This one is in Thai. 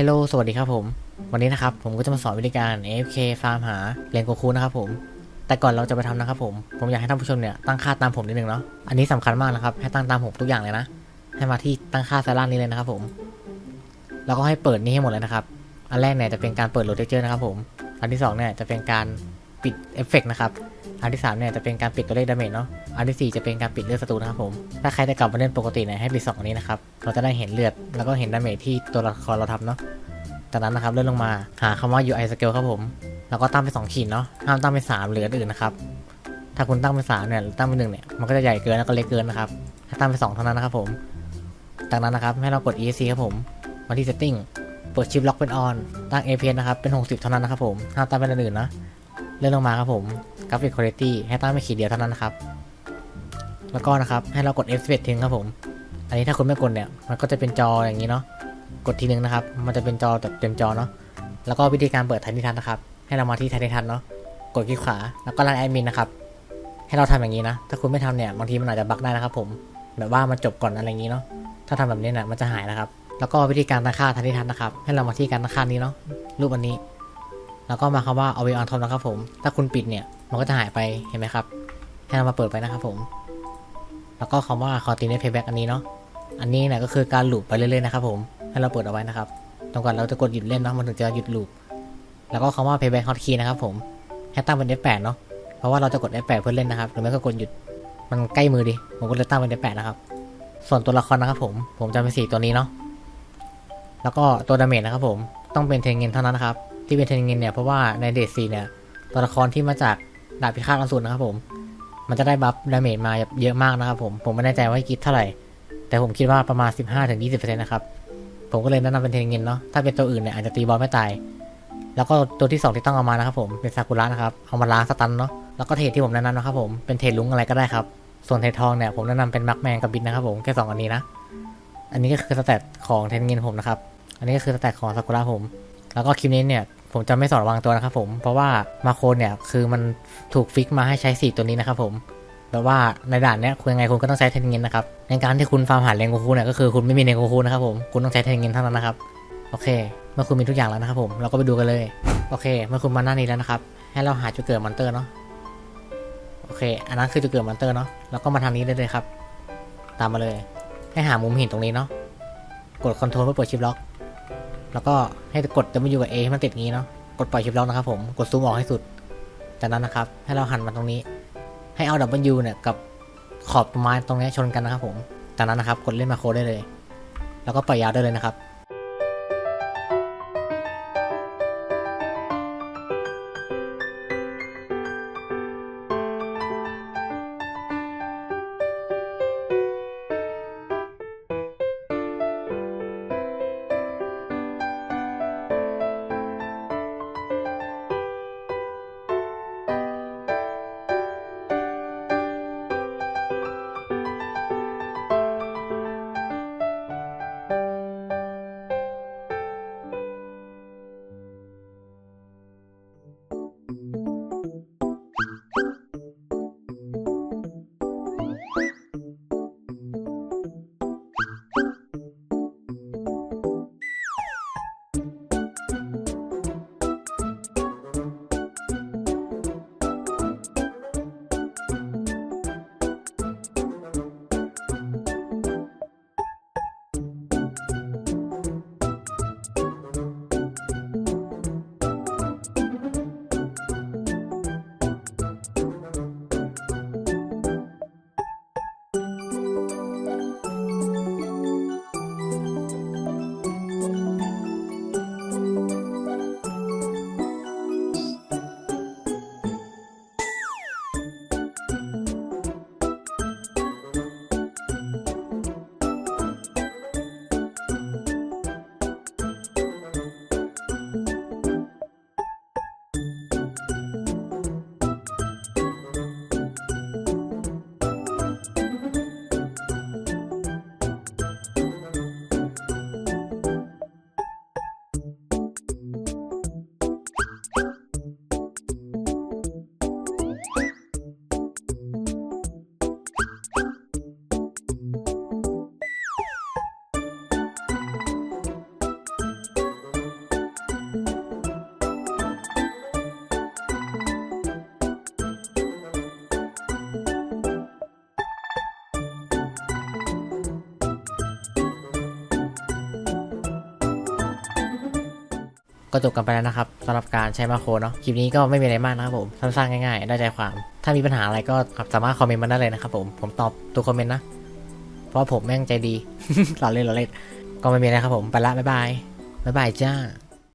ฮลโลสวัสดีครับผม วันนี้นะครับผมก็จะมาสอนวิธีการ AFK ฟาร์มหาเรียนโกคูนะครับผม แต่ก่อนเราจะไปทำนะครับผม ผมอยากให้ท่านผู้ชมเนี่ยตั้งค่าตามผมนิดนึงเนาะ อันนี้สำคัญมากนะครับ ให้ตั้งตามผมทุกอย่างเลยนะ ให้มาที่ตั้งค่าสาร่านี้เลยนะครับผม แล้วก็ให้เปิดนี่ให้หมดเลยนะครับ อันแรกเนี่ยจะเป็นการเปิดโหลดเทคเจอร์นะครับผม อันที่สองเนี่ยจะเป็นการ ปิดเอฟเฟกต์นะครับ อันที่สามเนี่ยจะเป็นการปิดตัวเลขดาเมจเนาะ อันที่สี่จะเป็นการปิดเลือดศัตรูนะครับผม ถ้าใครจะกลับมาเล่นปกติเนี่ยให้ปิดสองอันนี้นะครับ เราจะได้เห็นเลือดแล้วก็เห็นดาเมจที่ตัวละครเราทำเนาะ จากนั้นนะครับเลื่อนลงมาหาคำว่า UI scale ครับผม แล้วก็ตั้งเป็น2ขีดเนาะ ห้ามตั้งเป็น3หรืออื่นนะครับ ถ้าคุณตั้งเป็น3เนี่ยหรือตั้งเป็น1เนี่ยมันก็จะใหญ่เกินแล้วก็เล็กเกินนะครับ ถ้าตั้งเป็น2เท่านั้นนะครับผม จากนั้นนะครับให้เรากด ESC ครับผม มาที่ setting เปิดชิปล็อกเป็น on ตั้ง APS นะครับเป็น 60 เท่านั้นนะครับผมห้ามตั้งเป็นอื่นนะ เลื่อนลงมาครับผม Graphic Quality ให้ตั้งเป็นขีดเดียวเท่านั้นนะครับ แล้วก็นะครับให้เรากด F11 ทิ้งครับผม อันนี้ถ้าคุณไม่กดเนี่ยมันก็จะเป็นจออย่างนี้เนาะกดทีนึงนะครับ มันจะเป็นจอแบบเต็มจอเนาะแล้วก็วิธีการเปิดไทนิทันนะครับ ให้เรามาที่ไทนิทันเนาะกดคลิกขวาแล้วก็รันแอดมินนะครับให้เราทำอย่างนี้นะ ถ้าคุณไม่ทำเนี่ยบางทีมันอาจจะบั๊กได้นะครับ ผม แบบว่ามันจบก่อนอะไรอย่างนี้เนาะ ถ้าทำแบบนี้เนี่ยมันจะหายนะครับ แล้วก็วิธีการตั้งค่าไทนิทันนะครับ ให้เรามาที่การตั้งค่านี้เนาะ รูปอันนี้ แล้วก็มาคำว่า always on top นะครับผม ถ้าคุณปิดเนี่ย มันก็จะหายไป เห็นไหมครับ ให้เรามาเปิดไปนะครับผม แล้วก็คำว่า continue playback อันนี้เนาะ อันนี้เนี่ยก็คือการลูปไปเรื่อยๆนะครับผม ให้เราเปิดเอาไว้นะครับตรงก่อนเราจะกดหยุดเล่นเนาะ มันถึงจะหยุดลูป แล้วก็คำว่า playback hotkey นะครับผม ให้ตั้งเป็น F8 เนาะ เพราะว่าเราจะกด F8 เพื่อเล่นนะครับ หรือไม่ก็กดหยุด มันใกล้มือดิ ผมก็เลยตั้งเป็น F8 นะครับ ส่วนตัวละครนะครับผม ผมจะเป็นสีตัวนี้เนาะ แล้วก็ตัวดาเมจนะครับผม ต้องเป็นเทนเงินเท่านั้นนะครับ ที่เป็นเทนเงินเนี่ยเพราะว่าในเดซีเนี่ยตัวละครที่มาจากดาบพิฆาตอสูรนะครับผม มันจะได้บัฟดาเมจมาเยอะมากนะครับผมผมไม่แน่ใจว่ากิฟเท่าไหร่ แต่ผมคิดว่าประมาณ 15-20%นะครับผมก็เลยแนะนำเป็นเทนเงินเนาะถ้าเป็นตัวอื่นเนี่ยอาจจะตีบอลไม่ตายแล้วก็ตัวที่ 2 ที่ต้องเอามานะครับผมเป็นซากุระนะครับเอามาล้างสตันเนาะแล้วก็เทรดที่ผมแนะนำนะครับผมเป็นเทรดลุงอะไรก็ได้ครับ ส่วนเทรดทองเนี่ยผมแนะนำเป็นมักแมนกับบินนะครับผมแค่สองอันนี้นะอันนี้ก็คือสแตทของเทนเงินผมนะครับอันนี้ก็คือสแตทของซากุระผม แล้วก็คลิปนี้เนี่ยผมจะไม่สอนวางตัวนะครับผม เพราะว่ามาโครเนี่ยคือมันถูกฟิกมาให้ใช้สีตัวนี้นะครับผมแบบว่าในด่านเนี้ยคุณยังไงคุณก็ต้องใช้เทนเงินนะครับ ในการที่คุณฟาร์มหาเลนโกคูเนี่ยก็คือคุณไม่มีเลนโกคูนะครับผมคุณต้องใช้เทนเงินเท่านั้นนะครับโอเค เมื่อคุณมีทุกอย่างแล้วนะครับผมเราก็ไปดูกันเลยโอเค เมื่อคุณมาหน้านี้แล้วนะครับ ให้เราหาจุดเกิดมอนเตอร์เนาะโอเค อันนั้นคือจุดเกิดมอนเตอร์เนาะแล้วก็มาทางนี้ได้เลยครับ ตามมาเลย ให้หามุมหินตรงนี้เนาะกดคอนโทรลเพื่อเปิดชิปล็อก แล้วก็ให้กด W กับ A ให้มันติดงี้เนาะ กดปล่อยชิปล็อกนะครับผม กดซูมออกให้สุด จากนั้นนะครับ ให้เราหันมาตรงนี้ ให้เอา W เนี่ยกับขอบต้นไม้ตรงนี้ชนกันนะครับผม จากนั้นนะครับ กดเล่นมาโคได้เลย แล้วก็ปล่อยยาวได้เลยนะครับ ก็จบกันไปแล้วนะครับสำหรับการใช้มาโครเนาะคลิปนี้ก็ไม่มีอะไรมากนะครับผมสั้นๆง่ายๆได้ใจความ ถ้ามีปัญหาอะไรก็สามารถคอมเมนต์มาได้เลยนะครับผมผมตอบทุกคอมเมนต์นะ เพราะผมแม่งใจดีหล่อเล่นหล่อเล่นก็ไม่มีอะไรครับผมไปละบ๊ายบายบ๊ายบายจ้า